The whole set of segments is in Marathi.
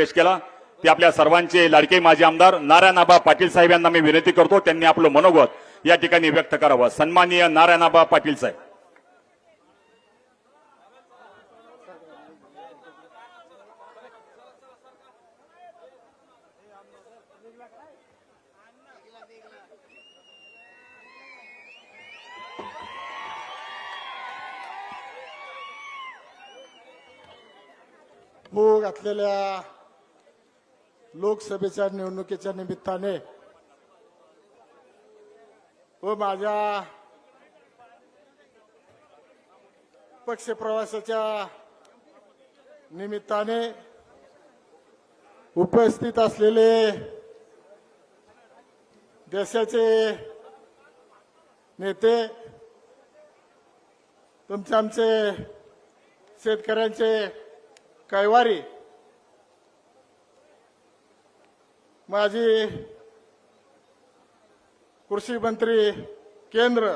पेश केला. ते आपल्या सर्वांचे लाडके माजी आमदार नारायणाबा पाटील साहेब यांना मी विनंती करतो त्यांनी आपलं मनोगत या ठिकाणी व्यक्त करावं. सन्माननीय नारायणाबा पाटील साहेब. हो घातलेल्या लोकसभेच्या निवडणुकीच्या निमित्ताने व माझ्या पक्षप्रवासाच्या निमित्ताने उपस्थित असलेले देशाचे नेते तुमचे आमचे शेतकऱ्यांचे कैवारी माजी कृषी मंत्री केंद्र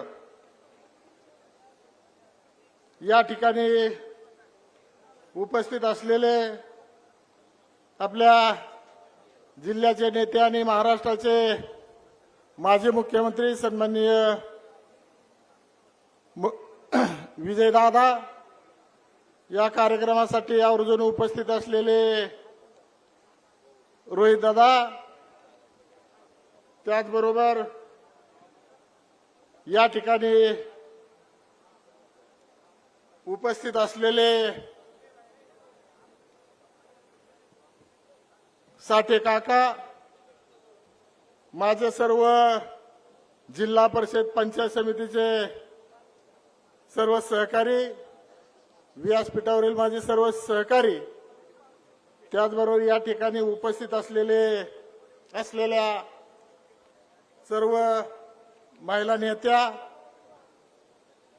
या ठिकाणी उपस्थित असलेले आपल्या जिल्ह्याचे नेते आणि महाराष्ट्राचे माजी मुख्यमंत्री सन्माननीय विजयदादा या कार्यक्रमासाठी आवर्जून उपस्थित असलेले रोहित दादा त्याचबरोबर या ठिकाणी उपस्थित असलेले साठे काका माझे सर्व जिल्हा परिषद पंचायत समितीचे सर्व सहकारी व्यासपीठावरील माझे सर्व सहकारी त्याचबरोबर या ठिकाणी उपस्थित असलेले असलेल्या सर्व महिला नेत्या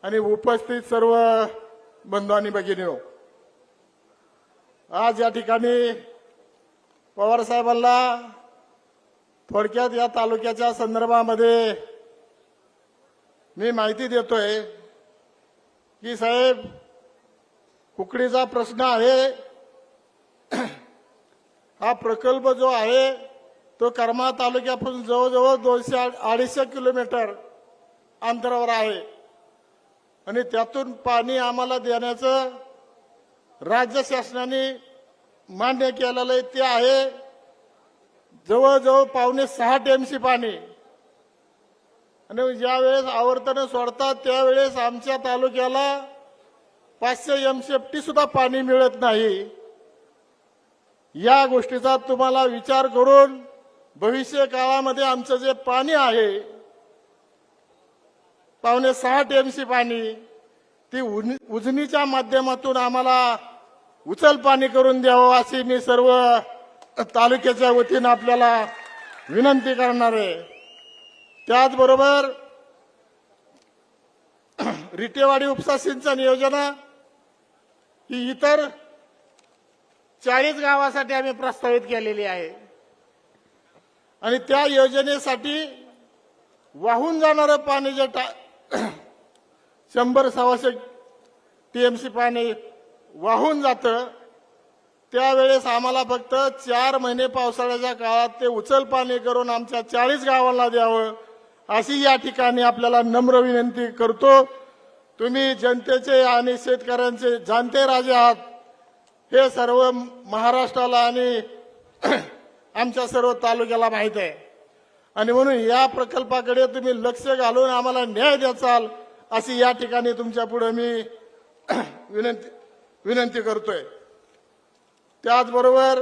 आणि उपस्थित सर्व बंधू आणि भगिनीनो आज या ठिकाणी पवारसाहेबांना थोडक्यात या तालुक्याच्या संदर्भामध्ये मी माहिती देतोय की साहेब कुकडीचा प्रश्न आहे. हा प्रकल्प जो आहे तो करमाळा तालुक्यापासून जवळजवळ दोनशे अडीचशे किलोमीटर अंतरावर आहे. आणि त्यातून पाणी आम्हाला देण्याचं राज्य शासनाने मान्य केलेलं आहे ते आहे जवळजवळ पावणे सहा टीएमसी पाणी. आणि ज्यावेळेस आवर्तनं सोडतात त्यावेळेस आमच्या तालुक्याला पाचशे एमसीएफटी सुद्धा पाणी मिळत नाही. या गोष्टीचा तुम्हाला विचार करून भविष्य काळामध्ये आमचं जे पाणी आहे पावणे सहा टीएमसी पाणी ती उजनीच्या माध्यमातून आम्हाला उचल पाणी करून द्यावं अशी मी सर्व तालुक्याच्या वतीनं आपल्याला विनंती करणार आहे. त्याचबरोबर रिटेवाडी उपसा सिंचन योजना ही इतर चाळीस गावासाठी आम्ही प्रस्तावित केलेली आहे. आणि त्या योजनेसाठी वाहून जाणारं पाणी जे टा शंभर सव्वाशे टीएमसी पाणी वाहून जातं त्यावेळेस आम्हाला फक्त चार महिने पावसाळ्याच्या काळात ते उचल पाणी करून आमच्या चाळीस गावांना द्यावं अशी या ठिकाणी आपल्याला नम्र विनंती करतो. तुम्ही जनतेचे आणि शेतकऱ्यांचे जाणते राजे आहात. हे सर्व महाराष्ट्राला आणि आमच्या सर्व तालुक्याला माहीत आहे. आणि म्हणून या प्रकल्पाकडे तुम्ही लक्ष घालून आम्हाला न्याय द्याचाल अशी या ठिकाणी तुमच्यापुढे मी विनंती विनंती करतोय. त्याचबरोबर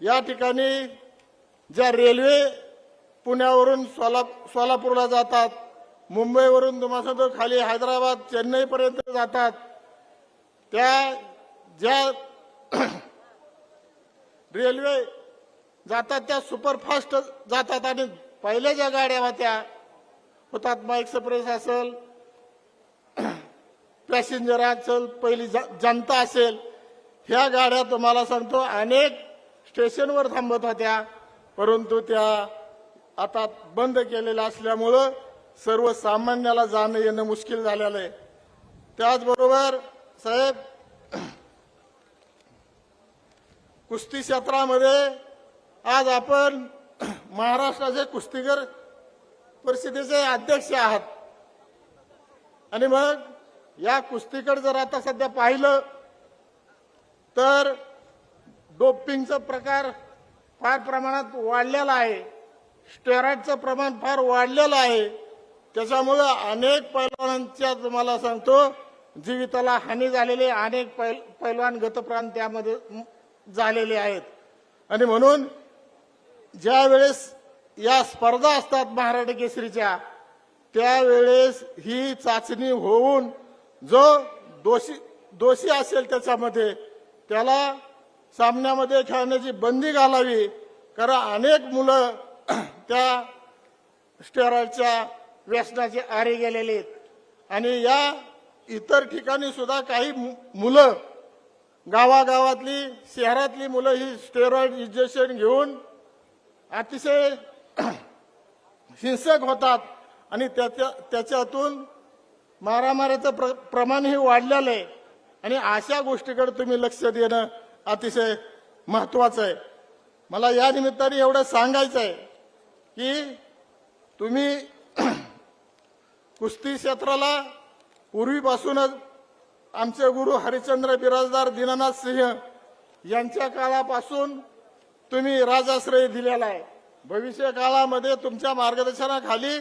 या ठिकाणी ज्या रेल्वे पुण्यावरून सोला सोलापूरला जातात मुंबईवरून तुम्हाला सांगतो खाली हैदराबाद चेन्नईपर्यंत जातात त्या ज्या रेल्वे जातात त्या सुपरफास्ट जातात आणि पहिल्या ज्या गाड्या होत्या हुतात्मा एक्सप्रेस असेल पॅसेंजर असेल पहिली जनता असेल ह्या गाड्या तुम्हाला सांगतो अनेक स्टेशनवर थांबत होत्या. परंतु त्या आता बंद केलेल्या असल्यामुळं सर्वसामान्याला जाणं येणं मुश्किल झालेलं आहे. त्याचबरोबर साहेब कुस्ती क्षेत्रामध्ये आज आपण महाराष्ट्राचे कुस्तीगर परिषदेचे अध्यक्ष आहात. आणि मग या कुस्तीकडे जर आता सध्या पाहिलं तर डोपिंगचा प्रकार फार प्रमाणात वाढलेला आहे. स्टेरॉइडचं प्रमाण फार वाढलेलं आहे. त्याच्यामुळं अनेक पैलवानांच्या तुम्हाला सांगतो जीविताला हानी झालेली अनेक पैल पैलवान गतप्राण त्यामध्ये झालेले आहेत. आणि म्हणून ज्या वेळेस या स्पर्धा असतात महाराष्ट्र केसरीच्या त्यावेळेस ही चाचणी होऊन जो दोषी दोषी असेल त्याच्यामध्ये त्याला सामन्यामध्ये खेळण्याची बंदी घालावी. कारण अनेक मुलं त्या स्टेरॉइडच्या व्यसनाचे आरे गेलेले आहेत. आणि या इतर ठिकाणी सुद्धा काही मु- मुलं गावागावातली शहरातली मुलं ही स्टेरॉइड इंजेक्शन घेऊन अतिशय हिंसक होतात आणि त्याच्या त्याच्यातून मारामाऱ्याचं प्र प्रमाणही वाढलेलं आहे. आणि अशा गोष्टीकडे तुम्ही लक्ष देणं अतिशय महत्वाचं आहे. मला या निमित्ताने एवढं सांगायचं आहे की तुम्ही कुस्ती क्षेत्राला पूर्वीपासूनच आमचे गुरु हरिचंद्र बिराजदार दीनानाथ सिंह यांच्या काळापासून तुम्ही राजाश्रय दिलेला आहे. भविष्य काळामध्ये तुमच्या मार्गदर्शनाखाली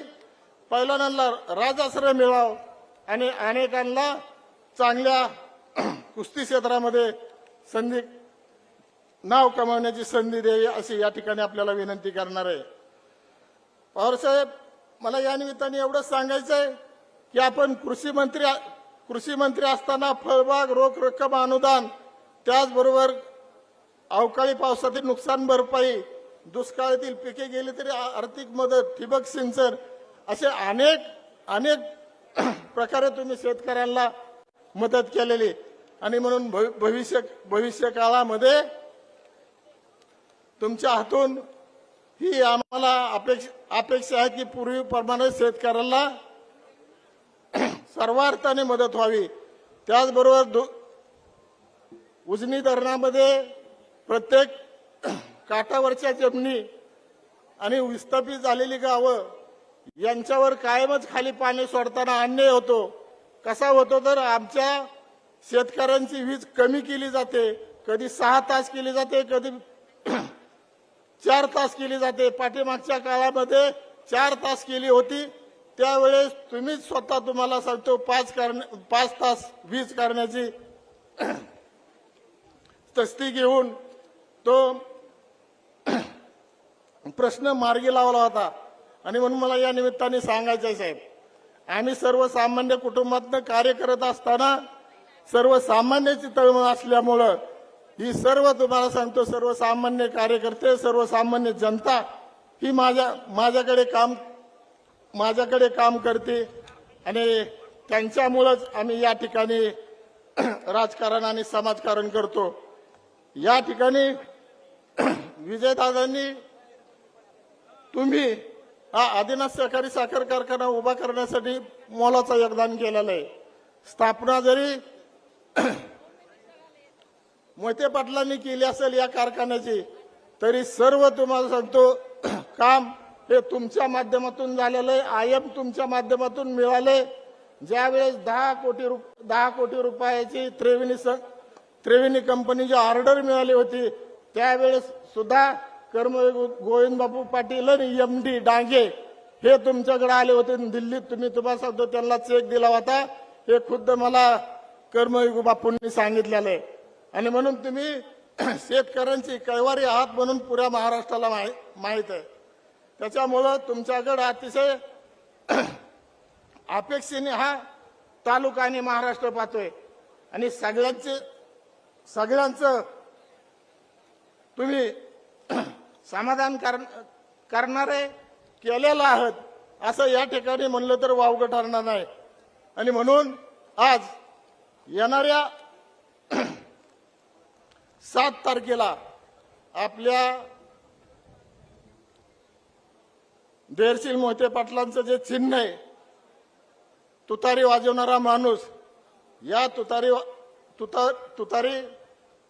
पहिल्यांदा राजाश्रय मिळाव आणि अनेकांना चांगल्या कुस्ती क्षेत्रामध्ये संधी नाव कमावण्याची संधी द्यावी अशी या ठिकाणी आपल्याला विनंती करणार आहे. पवारसाहेब मला या निमित्ताने एवढंच सांगायचं आहे की आपण कृषी मंत्री कृषी मंत्री असताना फळबाग रोख रक्कम अनुदान त्याचबरोबर अवकाळी पावसातील नुकसान भरपाई दुष्काळातील पिके गेली तरी आर्थिक मदत ठिबक सिंचन असे अनेक अनेक प्रकारे तुम्ही शेतकऱ्यांना मदत केलेली. आणि म्हणून भविष्य भविष्य काळामध्ये तुमच्या हातून ही आम्हाला अपेक्षा अपेक्षा आहे की पूर्वीप्रमाणे शेतकऱ्याला सर्वार्थाने मदत व्हावी. त्याचबरोबर दु- उजनी धरणामध्ये प्रत्येक काठावरच्या जमिनी आणि विस्थापित झालेली गावं यांच्यावर कायमच खाली पाणी सोडताना अन्याय होतो. कसा होतो तर आमच्या शेतकऱ्यांची वीज कमी केली जाते कधी सहा तास केली जाते कधी चार तास केली जाते. पाठीमागच्या काळामध्ये चार तास केली होती. त्यावेळेस तुम्हीच स्वतः तुम्हाला सांगतो पाच करण्या पाच तास वीज करण्याची तस्ती घेऊन तो प्रश्न मार्गी लावला होता. आणि म्हणून मला या निमित्ताने सांगायचं आहे साहेब. आम्ही सर्वसामान्य कुटुंबातनं कार्य करत असताना सर्वसामान्याची तळमळ असल्यामुळं ही सर्व तुम्हाला सांगतो सर्वसामान्य कार्यकर्ते सर्वसामान्य जनता ही माझ्या माझ्याकडे काम माझ्याकडे काम करते. आणि त्यांच्यामुळंच आम्ही या ठिकाणी राजकारण आणि समाजकारण करतो. या ठिकाणी विजयदादांनी तुम्ही हा आदिनाथ सहकारी साखर कारखाना उभा करण्यासाठी मोलाचं योगदान केलेलं आहे. स्थापना जरी मोहिते पाटलांनी केली असेल या कारखान्याची तरी सर्व तुम्हाला सांगतो काम हे तुमच्या माध्यमातून झालेलं आहे. आय एम तुमच्या माध्यमातून मिळाले ज्यावेळेस दहा कोटी रुप दहा कोटी रुपयाची त्रिवेणी स त्रिवेणी कंपनीची ऑर्डर मिळाली होती त्यावेळेस सुद्धा कर्म गोविंद बापू पाटील आणि एम डी डांगे हे तुमच्याकडे आले होते. दिल्लीत तुम्ही तुम्हाला सांगतो त्यांना चेक दिला होता. हे खुद्द मला कर्मयुग बापूंनी सांगितलेलं आहे. आणि म्हणून तुम्ही शेतकऱ्यांची कैवारी आहात म्हणून पुऱ्या महाराष्ट्राला माहीत आहे. त्याच्यामुळं तुमच्याकडं अतिशय अपेक्षेने हा तालुका आणि महाराष्ट्र पाहतोय. आणि सगळ्यांचे सगळ्यांचं तुम्ही समाधान कर- करणारे केलेलं आहात असं या ठिकाणी म्हणलं तर वावगं ठरणार नाही. आणि म्हणून आज येणाऱ्या सात तारखेला आपल्या देरशील मोहिते पाटलांचं जे चिन्ह आहे तुतारी वाजवणारा माणूस या तुतारी तुता तुतारी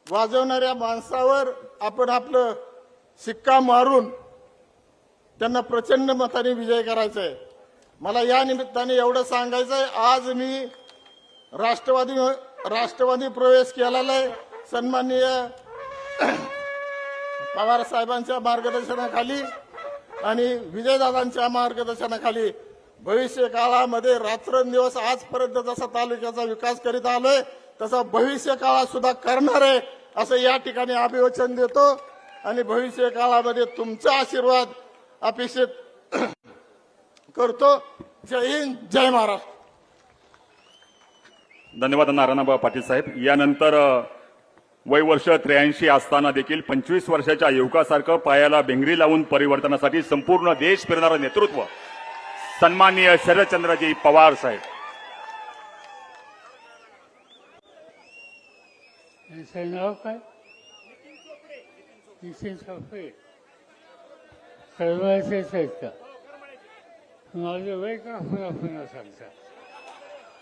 वाजवणाऱ्या माणसावर आपण आपलं शिक्का मारून त्यांना प्रचंड मताने विजय करायचा आहे मला या निमित्ताने एवढं सांगायचं आहे आज मी राष्ट्रवादी राष्ट्रवादी प्रवेश केलेला आहे सन्माननीय पवार साहेबांच्या मार्गदर्शनाखाली आणि विजयदादांच्या मार्गदर्शनाखाली भविष्य काळामध्ये रात्रंदिवस आजपर्यंत जसा तालुक्याचा विकास करीत आलोय तसा भविष्य काळात सुद्धा करणार आहे असं या ठिकाणी अभिवचन देतो. आणि भविष्य काळामध्ये तुमचा आशीर्वाद अपेक्षित करतो. जय हिंद जय महाराष्ट्र. धन्यवाद नारायणाबा पाटील साहेब. यानंतर वय वर्ष त्र्याऐंशी असताना देखील पंचवीस वर्षाच्या युवकासारखं पायाला भिंगरी लावून परिवर्तनासाठी संपूर्ण देश फिरणारं नेतृत्व सन्माननीय शरदचंद्रजी पवार साहेब. यांचं नाव काय नितीन चोपडे सर्वांचेच आहेत का माझं वय का पुन्हा पुन्हा सांगता